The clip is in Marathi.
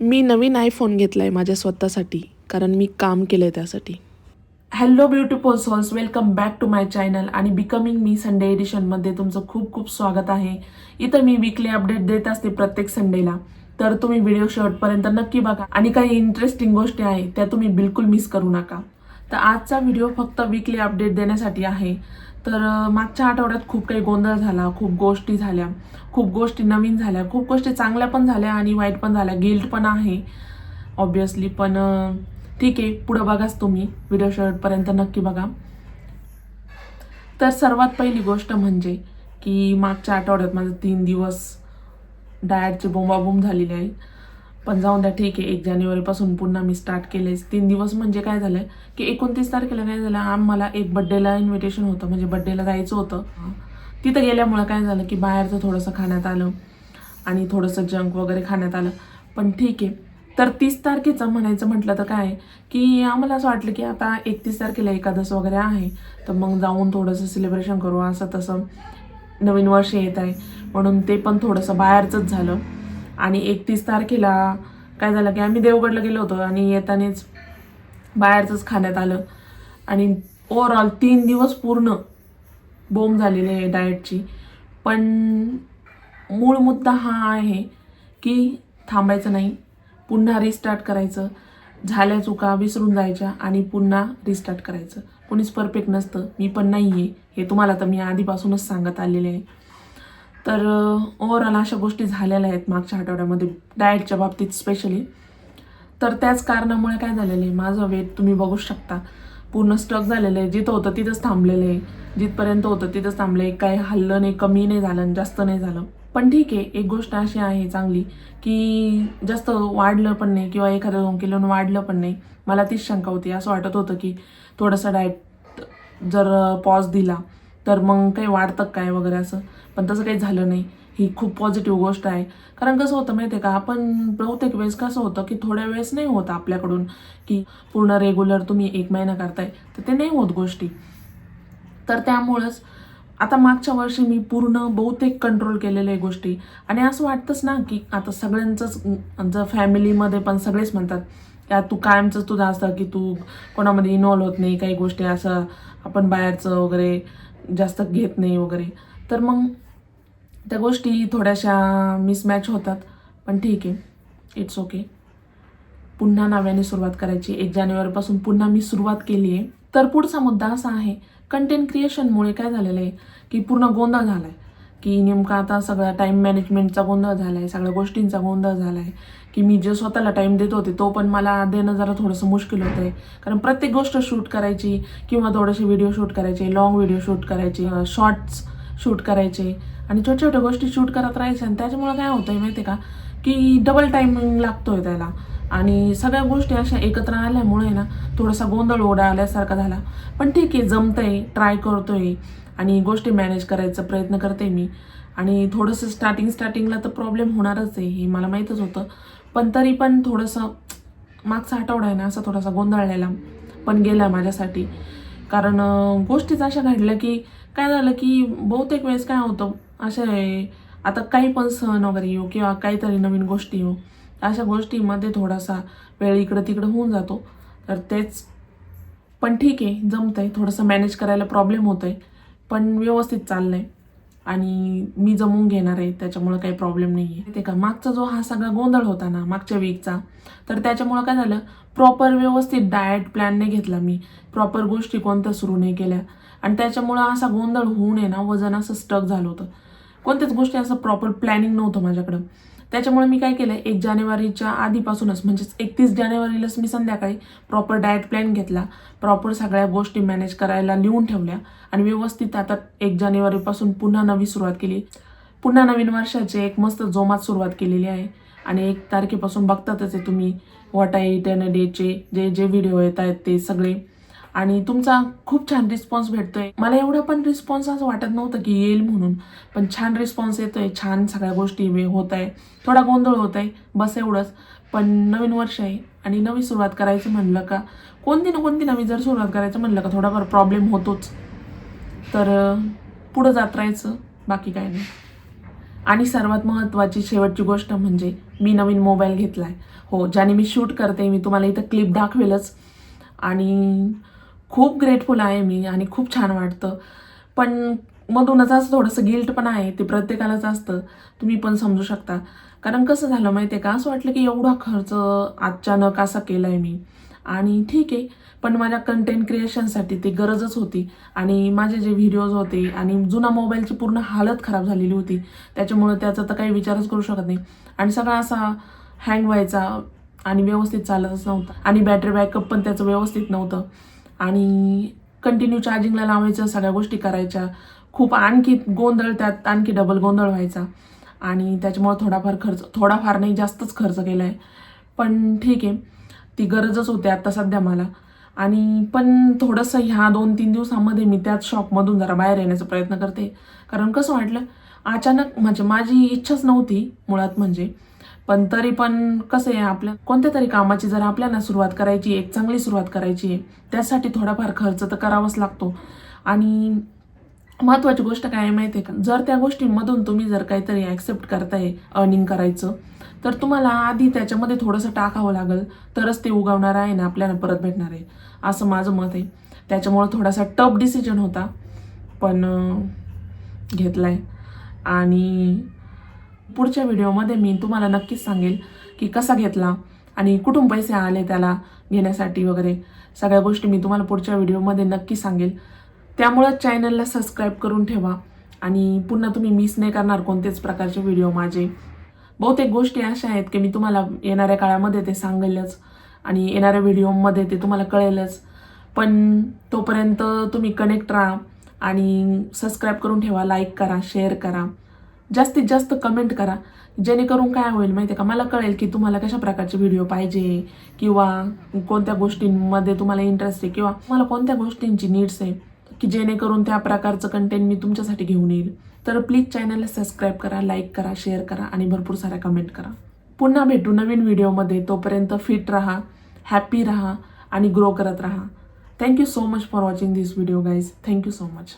मी नवीन आयफोन घेतला आहे माझ्या स्वतःसाठी कारण मी काम केलं आहे त्यासाठी. Hello beautiful souls welcome back to my channel आणि बिकमिंग मी संडे एडिशनमध्ये तुमचं खूप खूप स्वागत आहे. इथं मी विकली अपडेट देत असते प्रत्येक संडेला तर तुम्ही व्हिडिओ शेवटपर्यंत नक्की बघा. आणि काही इंटरेस्टिंग गोष्टी आहेत त्या तुम्ही बिलकुल मिस करू नका. तर आजचा व्हिडिओ फक्त विकली अपडेट देण्यासाठी आहे. तर मागच्या आठवड्यात खूप काही गोंधळ झाला खूप गोष्टी झाल्या. खूप गोष्टी नवीन झाल्या. खूप गोष्टी चांगल्या पण झाल्या आणि वाईट पण झाल्या. गिल्ट पण आहे ऑब्विसली पण ठीक आहे. पुढं बघाच तुम्ही. व्हिडिओ शेवटपर्यंत नक्की बघा. तर सर्वात पहिली गोष्ट म्हणजे की मागच्या आठवड्यात माझं तीन दिवस डायटची बोंबाबोंब झालेली आहे पण जाऊन द्या ठीक आहे. एक जानेवारीपासून पुन्हा मी स्टार्ट केले तीन दिवस म्हणजे काय झालं की एकोणतीस तारखेला काय झालं? आम्हाला एक बड्डेला इन्व्हिटेशन होतं. म्हणजे बड्डेला जायचं होतं. तिथं गेल्यामुळं काय झालं की बाहेरचं थोडंसं खाण्यात आलं आणि थोडंसं जंक वगैरे खाण्यात आलं. पण ठीक आहे. तर तीस तारखेचं म्हणायचं म्हटलं तर काय? की आम्हाला असं वाटलं की आता एकतीस तारखेला एकादश वगैरे आहे. तर मग जाऊन थोडंसं सेलिब्रेशन करू असं तसं. नवीन वर्ष येत आहे. म्हणून ते पण थोडंसं बाहेरचंच झालं. आणि एकतीस तारखेला काय झालं की आम्ही देवगडला गेलो होतो आणि येतानाच बाहेरचंच खाण्यात आलं. आणि ओवरऑल तीन दिवस पूर्ण बोंब झालेली आहे डाएटची पण मूळ मुद्दा हा आहे की थांबायचं नाही. पुन्हा रिस्टार्ट करायचं. झाल्या चुका विसरून जायच्या आणि पुन्हा रिस्टार्ट करायचं. कोणीच परफेक्ट नसतं. मी पण नाही आहे हे तुम्हाला तर मी आधीपासूनच सांगत आलेले आहे. तर ओव्हरऑल अशा गोष्टी झालेल्या आहेत मागच्या आठवड्यामध्ये डाएटच्या बाबतीत स्पेशली तर त्याच कारणामुळे काय झालेलं आहे माझं वेट तुम्ही बघू शकता. पूर्ण स्टक झालेलं आहे जिथं होतं तिथंच थांबलेलं आहे. जिथपर्यंत होतं तिथंच थांबलं आहे. काही हल्लं नाही कमी नाही झालं आणि जास्त नाही झालं. पण ठीक आहे एक गोष्ट अशी आहे चांगली की जास्त वाढलं पण नाही किंवा एखादं दोन किलोनं वाढलं पण नाही. मला तीच शंका होती. असं वाटत होतं की थोडंसं डाएट जर पॉज दिला तर मग काही वाढतं काय वगैरे असं? पण तसं काही झालं नाही. ही खूप पॉझिटिव्ह गोष्ट आहे. कारण कसं होतं माहिती आहे का? आपण बहुतेक वेळेस कसं होतं की थोड्या वेळेस नाही होत आपल्याकडून की पूर्ण रेग्युलर तुम्ही एक महिना करताय तर ते नाही होत गोष्टी. तर त्यामुळंच आता मागच्या वर्षी मी पूर्ण बहुतेक कंट्रोल केलेल्या आहे गोष्टी. आणि असं वाटतंच ना की आता सगळ्यांचंच जर फॅमिलीमध्ये पण सगळेच म्हणतात या तू कायमचंच तुझं असतं की तू कोणामध्ये इन्वॉल्व्ह होत नाही काही गोष्टी असं आपण बाहेरचं वगैरे जास्त घेत नाही वगैरे. तर मग त्या गोष्टी थोड्याशा मिसमॅच होतात. पण ठीक आहे. इट्स ओके पुन्हा नव्याने सुरुवात करायची. एक जानेवारीपासून पुन्हा मी सुरुवात केली आहे. तर पुढचा मुद्दा असा आहे कंटेंट क्रिएशनमुळे काय झालेलं आहे? की पूर्ण गोंधळ झाला आहे की नेमका आता सगळा टाईम मॅनेजमेंटचा गोंधळ झाला आहे सगळ्या गोष्टींचा गोंधळ झाला आहे की मी जे स्वतःला टाईम देत होते तो पण मला देणं जरा थोडंसं मुश्किल होतं आहे कारण प्रत्येक गोष्ट शूट करायची किंवा थोडेसे व्हिडिओ शूट करायचे long video shoot shorts shoot shoot करायचे आणि छोट्या छोट्या गोष्टी शूट करत राहायच्या आणि त्याच्यामुळे काय होतं आहे माहिती आहे का? की डबल टायमिंग आहे त्याला. आणि सगळ्या गोष्टी अशा एकत्र आल्यामुळे ना थोडासा गोंधळ ओढा आल्यासारखा झाला. पण ठीक आहे जमतंय ट्राय करतोय. आणि गोष्टी मॅनेज करायचा प्रयत्न करते मी. आणि थोडंसं स्टार्टिंग स्टार्टिंगला तर प्रॉब्लेम होणारच आहे हे मला माहीतच होतं. पण तरी पण थोडंसं मागचा आठवडा आहे ना असा थोडासा गोंधळलेला पण गेला माझ्यासाठी. कारण गोष्टीच अशा घडल्या की काय झालं की बहुतेक वेळेस काय होतं अशा आहे, आता काही पण सण वगैरे येऊ किंवा काहीतरी नवीन गोष्टी येऊ अशा गोष्टीमध्ये थोडासा वेळ इकडं तिकडं होऊन जातो. तर तेच पण ठीक आहे जमतंय थोडंसं मॅनेज करायला प्रॉब्लेम होत आहे पण व्यवस्थित चाललंय. आणि मी जमवून घेणार आहे त्याच्यामुळं काही प्रॉब्लेम नाही आहे ते का? मागचा जो हा सगळा गोंधळ होता ना मागच्या वीकचा तर त्याच्यामुळं काय झालं? प्रॉपर व्यवस्थित डाएट प्लॅन नाही घेतला मी. प्रॉपर गोष्टी कोणत्या सुरू नाही केल्या. आणि त्याच्यामुळं असा गोंधळ होऊ नये ना वजन असं स्टक झालं होतं. कोणत्याच गोष्टी असं प्रॉपर प्लॅनिंग नव्हतं माझ्याकडं. त्याच्यामुळे मी काय केलं एक जानेवारीच्या आधीपासूनच म्हणजेच एकतीस जानेवारीलाच मी संध्याकाळी प्रॉपर डाएट प्लॅन घेतला. प्रॉपर सगळ्या गोष्टी मॅनेज करायला लिहून ठेवल्या आणि व्यवस्थित आता एक जानेवारीपासून पुन्हा नवी सुरुवात केली. पुन्हा नवीन वर्षाचे एक मस्त जोमात सुरुवात केलेली आहे. आणि एक तारखेपासून बघतातच आहे तुम्ही वॉट आय इट डेचे जे जे व्हिडिओ येत आहेत ते सगळे. आणि तुमचा खूप छान रिस्पॉन्स भेटतोय. मला एवढा पण रिस्पॉन्स असं वाटत नव्हतं की येईल म्हणून. पण छान रिस्पॉन्स येतोय छान सगळ्या गोष्टी वे होत आहे थोडा गोंधळ होत आहे बस एवढंच. पण नवीन वर्ष आहे आणि नवी सुरुवात करायचं म्हणलं का कोणती ना कोणती नवी जर सुरुवात करायचं म्हणलं का थोडाफार प्रॉब्लेम होतोच. तर पुढं जात राहायचं बाकी काय नाही. आणि सर्वात महत्त्वाची शेवटची गोष्ट म्हणजे मी नवीन मोबाईल घेतला आहे हो ज्याने मी शूट करते मी तुम्हाला इथं क्लिप दाखवेलच. आणि खूप ग्रेटफुल आहे मी आणि खूप छान वाटतं. पण मधूनच असं थोडंसं गिल्ट पण आहे ते प्रत्येकालाच असतं. तुम्ही पण समजू शकता. कारण कसं झालं माहिती आहे का? असं वाटलं की एवढा खर्च अचानक असा केला आहे मी. आणि ठीक आहे पण माझ्या कंटेंट क्रिएशनसाठी ती गरजच होती. आणि माझे जे व्हिडिओज होते आणि जुना मोबाईलची पूर्ण हालत खराब झालेली होती. त्याच्यामुळं त्याचा तर काही विचारच करू शकत नाही. आणि सगळा असा हँग व्हायचा आणि व्यवस्थित चालतच नव्हता. आणि बॅटरी बॅकअप पण त्याचं व्यवस्थित नव्हतं. आणि कंटिन्यू चार्जिंगला लावायचं सगळ्या गोष्टी करायच्या. खूप आणखी गोंधळ त्यात आणखी डबल गोंधळ व्हायचा. आणि त्याच्यामुळं थोडाफार खर्च थोडाफार नाही जास्तच खर्च केला आहे पण ठीक आहे. ती गरजच होती आत्ता सध्या मला. आणि पण थोडंसं ह्या दोन तीन दिवसामध्ये मी त्याच शॉपमधून जरा बाहेर येण्याचा प्रयत्न करते. कारण कसं वाटलं अचानक म्हणजे माझी इच्छाच नव्हती मुळात म्हणजे. पण तरी पण कसं आहे आपल्या कोणत्या तरी कामाची जर आपल्याला सुरुवात करायची एक चांगली सुरुवात करायची आहे त्यासाठी थोडाफार खर्च तर करावाच लागतो. आणि महत्त्वाची गोष्ट काय आहे माहिती आहे का? जर त्या गोष्टींमधून तुम्ही जर काहीतरी ॲक्सेप्ट करताय अर्निंग करायचं तर तुम्हाला आधी त्याच्यामध्ये थोडंसं टाकावं लागेल तरच ते उगवणार आहे ना आपल्याला परत भेटणार आहे. असं माझं मत आहे. त्याच्यामुळं थोडासा टफ डिसिजन होता पण घेतला आहे आणि पुढच्या व्हिडिओमध्ये मी तुम्हाला नक्कीच सांगेल की कसा घेतला आणि कुठून पैसे आले त्याला घेण्यासाठी वगैरे. सगळ्या गोष्टी मी तुम्हाला पुढच्या व्हिडिओमध्ये नक्की सांगेल. त्यामुळं चॅनलला सबस्क्राईब करून ठेवा आणि पुन्हा तुम्ही मिस नाही करणार कोणतेच प्रकारचे व्हिडिओ माझे. बहुतेक गोष्टी अशा आहेत की मी तुम्हाला येणाऱ्या काळामध्ये ते सांगेलच आणि येणाऱ्या व्हिडिओमध्ये ते तुम्हाला कळेलच. पण तोपर्यंत तुम्ही कनेक्ट राहा आणि सबस्क्राईब करून ठेवा लाईक करा शेअर करा. जास्तीत जास्त कमेंट करा. जेणेकरून काय होईल माहिती आहे का? मला कळेल की तुम्हाला कशा प्रकारचे व्हिडिओ पाहिजे किंवा कोणत्या गोष्टींमध्ये तुम्हाला इंटरेस्ट आहे किंवा तुम्हाला कोणत्या गोष्टींची नीड्स आहे की जेणेकरून त्या प्रकारचं कंटेंट मी तुमच्यासाठी घेऊन येईल. तर प्लीज चॅनलला सबस्क्राईब करा लाईक करा शेअर करा आणि भरपूर साऱ्या कमेंट करा. पुन्हा भेटू नवीन व्हिडिओमध्ये तोपर्यंत फिट राहा हॅपी राहा आणि ग्रो करत राहा. Thank you so much for watching this video guys thank you so much